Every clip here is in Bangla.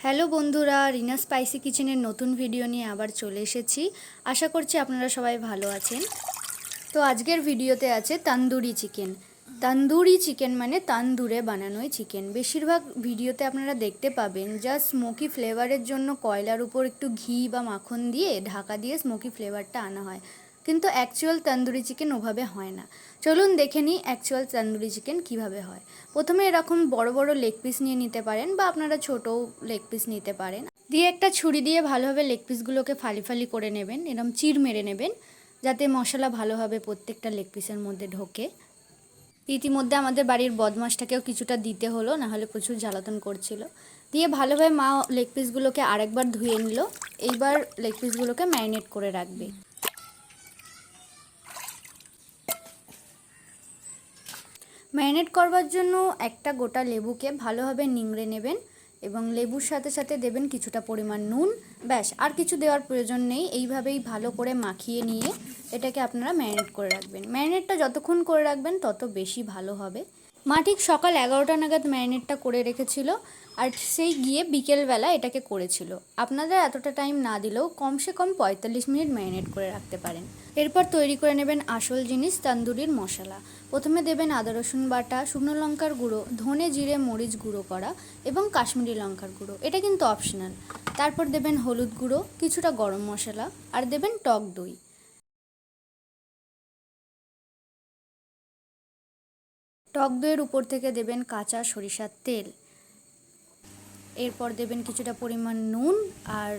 হ্যালো বন্ধুরা, রিনা স্পাইসি কিচেনের নতুন ভিডিও নিয়ে আবার চলে এসেছি। আশা করছি আপনারা সবাই ভালো আছেন। তো আজকের ভিডিওতে আছে তান্দুরি চিকেন। তান্দুরি চিকেন মানে তান্দুরে বানানোই চিকেন। বেশিরভাগ ভিডিওতে আপনারা দেখতে পাবেন যা স্মোকি ফ্লেভারের জন্য কয়লার উপর একটু ঘি বা মাখন দিয়ে ঢাকা দিয়ে স্মোকি ফ্লেভারটা আনা হয়। কিন্তু অ্যাকচুয়াল তন্দুরি চিকেন ওভাবে হয় না। চলুন দেখে নিই অ্যাকচুয়াল তন্দুরি চিকেন কীভাবে হয়। প্রথমে এরকম বড় বড় লেগ পিস নিয়ে নিতে পারেন বা আপনারা ছোটও লেগ পিস নিতে পারেন। দিয়ে একটা ছুরি দিয়ে ভালোভাবে লেগ পিসগুলোকে ফালি ফালি করে নেবেন এরকম চির মেরে নেবেন, যাতে মশলা ভালোভাবে প্রত্যেকটা লেগ পিসের মধ্যে ঢোকে। ইতিমধ্যে আমাদের বাড়ির বদমাসটাকেও কিছুটা দিতে হলো না হলে প্রচুর জ্বালাতন করছিল। দিয়ে ভালোভাবে মা লেগ পিসগুলোকে আরেকবার ধুয়ে নিল, এইবার লেগ পিসগুলোকে ম্যারিনেট করে রাখবে। ম্যারিনেট করবার জন্য একটা গোটা লেবুকে ভালোভাবে নিংড়ে নেবেন এবং লেবুর সাথে সাথে দেবেন কিছুটা পরিমাণ নুন। ব্যাস, আর কিছু দেওয়ার প্রয়োজন নেই। এইভাবেই ভালো করে মাখিয়ে নিয়ে এটাকে আপনারা ম্যারিনেট করে রাখবেন। ম্যারিনেটটা যতক্ষণ করে রাখবেন, তত বেশি ভালো হবে। মা ঠিক সকাল এগারোটা নাগাদ ম্যারিনেটটা করে রেখেছিল আর সেই গিয়ে বিকেলবেলা এটাকে করেছিল। আপনাদের এতটা টাইম না দিলেও কমসে কম পঁয়তাল্লিশ মিনিট ম্যারিনেট করে রাখতে পারেন। এরপর তৈরি করে নেবেন আসল জিনিস, তান্দুরির মশলা। প্রথমে দেবেন আদা, রসুন বাটা, শুকনো লঙ্কার গুঁড়ো, ধনে জিরে, মরিচ গুঁড়ো করা এবং কাশ্মীরি লঙ্কার গুঁড়ো। এটা কিন্তু অপশনাল। তারপর দেবেন হলুদ গুঁড়ো, কিছুটা গরম মশলা আর দেবেন টক দই। টক দইয়ের উপর থেকে দেবেন কাঁচা সরিষার তেল। এরপর দেবেন কিছুটা পরিমাণ নুন আর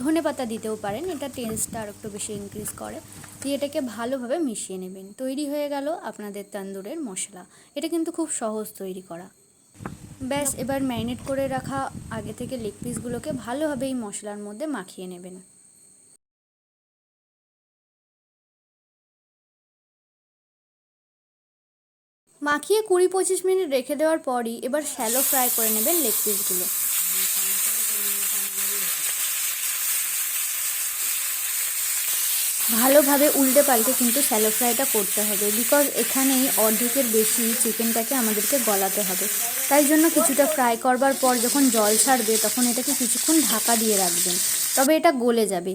ধনে পাতা দিতেও পারেন, এটা টেস্টটা আর একটু বেশি ইনক্রিজ করে। দিয়ে এটাকে ভালোভাবে মিশিয়ে নেবেন। তৈরি হয়ে গেল আপনাদের তান্দুরের মশলা। এটা কিন্তু খুব সহজ তৈরি করা। ব্যাস, এবার ম্যারিনেট করে রাখা আগে থেকে লেগ পিসগুলোকে ভালোভাবে এই মশলার মধ্যে মাখিয়ে নেবেন। মাখিয়ে কুড়ি পঁচিশ মিনিট রেখে দেওয়ার পরই এবার শ্যালো ফ্রাই করে নেবেন লেগ পিসগুলো। ভালোভাবে উল্টে পাল্টে কিন্তু শ্যালো ফ্রাইটা করতে হবে বিকজ এখানেই অর্ধেকের বেশি চিকেনটাকে আমাদেরকে গলাতে হবে। তাই জন্য কিছুটা ফ্রাই করবার পর যখন জল ছাড়বে তখন এটাকে কিছুক্ষণ ঢাকা দিয়ে রাখবেন। তবে এটা গলে যাবে।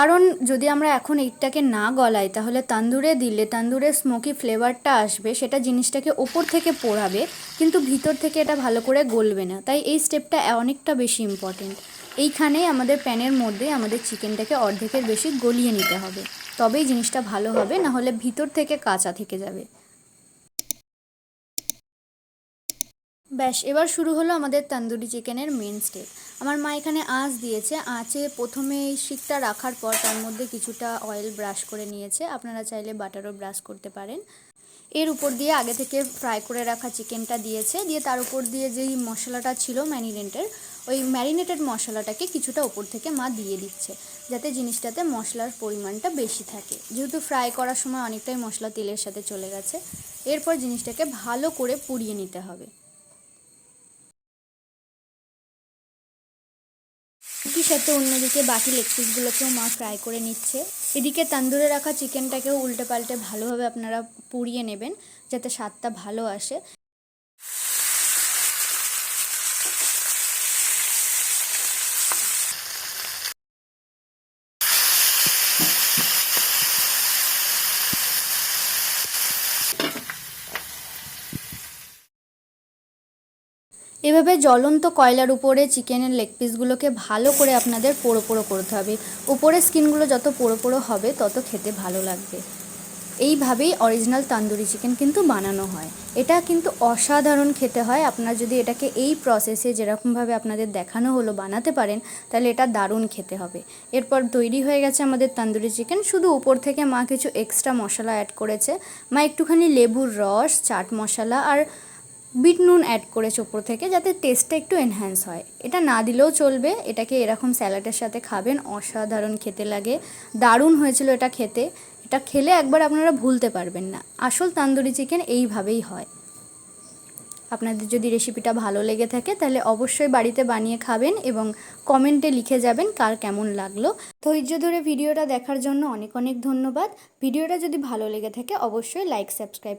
কারণ যদি আমরা এখন এইটাকে না গলাই, তাহলে তান্দুরে দিলে তান্দুরের স্মোকি ফ্লেভারটা আসবে, সেটা জিনিসটাকে ওপর থেকে পোড়াবে, কিন্তু ভিতর থেকে এটা ভালো করে গলবে না। তাই এই স্টেপটা অনেকটা বেশি ইম্পর্টেন্ট এইখানেই আমাদের প্যানের মধ্যে আমাদের চিকেনটাকে অর্ধেকের বেশি গলিয়ে নিতে হবে। তবেই জিনিসটা ভালো হবে না হলে ভিতর থেকে কাঁচা থেকে যাবে। ব্যাস, এবার শুরু হলো আমাদের তান্দুরি চিকেনের মেন স্টেপ আমার মা এখানে আঁচ দিয়েছে। আঁচে প্রথমে এই শিকটা রাখার পর তার মধ্যে কিছুটা অয়েল ব্রাশ করে নিয়েছে। আপনারা চাইলে বাটারও ব্রাশ করতে পারেন। এর উপর দিয়ে আগে থেকে ফ্রাই করে রাখা চিকেনটা দিয়েছে। দিয়ে তার উপর দিয়ে যেই মশলাটা ছিল ম্যারিনেটের ওই ম্যারিনেটেড মশলাটাকে কিছুটা ওপর থেকে মা দিয়ে দিচ্ছে। যাতে জিনিসটাতে মশলার পরিমাণটা বেশি থাকে। যেহেতু ফ্রাই করার সময় অনেকটাই মশলা তেলের সাথে চলে গেছে, এরপর জিনিসটাকে ভালো করে পুড়িয়ে নিতে হবে। সাথে অন্যদিকে বাকি লেগ পিসগুলোকেও মা ফ্রাই করে নিচ্ছে। এদিকে তান্দুরে রাখা চিকেনটাকেও উল্টে পাল্টে ভালোভাবে আপনারা পুড়িয়ে নেবেন, যাতে স্বাদটা ভালো আসে। এভাবে জ্বলন্ত কয়লার উপরে চিকেনের লেগ পিসগুলোকে ভালো করে আপনাদের পোড়ো পোড়ো করতে হবে। উপরের স্কিনগুলো যত পোড়ো পোড়ো হবে, তত খেতে ভালো লাগবে। এইভাবেই অরিজিনাল তান্দুরি চিকেন কিন্তু বানানো হয়। এটা কিন্তু অসাধারণ খেতে হয়। আপনারা যদি এটাকে এই প্রসেসে যেরকমভাবে আপনাদের দেখানো হলো বানাতে পারেন, তাহলে এটা দারুণ খেতে হবে। এরপর তৈরি হয়ে গেছে আমাদের তান্দুরি চিকেন শুধু উপর থেকে মা কিছু এক্সট্রা মশলা অ্যাড করেছে। মা একটুখানি লেবুর রস, চাট মশলা আর বিট নুন অ্যাড করেছে ওপর থেকে যাতে টেস্টটা একটু এনহ্যান্স হয়। এটা না দিলেও চলবে, এটাকে এরকম স্যালাডের সাথে খাবেন, অসাধারণ খেতে লাগে, দারুণ হয়েছিল এটা খেতে। এটা খেলে একবার আপনারা ভুলতে পারবেন না। আসল তান্দুরি চিকেন এইভাবেই হয়। আপনাদের যদি রেসিপিটা ভালো লেগে থাকে, তাহলে অবশ্যই বাড়িতে বানিয়ে খাবেন এবং কমেন্টে লিখে যাবেন কার কেমন লাগল। ধৈর্য ধরে ভিডিওটা দেখার জন্য অনেক অনেক ধন্যবাদ। ভিডিওটা যদি ভালো লেগে থাকে, অবশ্যই লাইক সাবস্ক্রাইব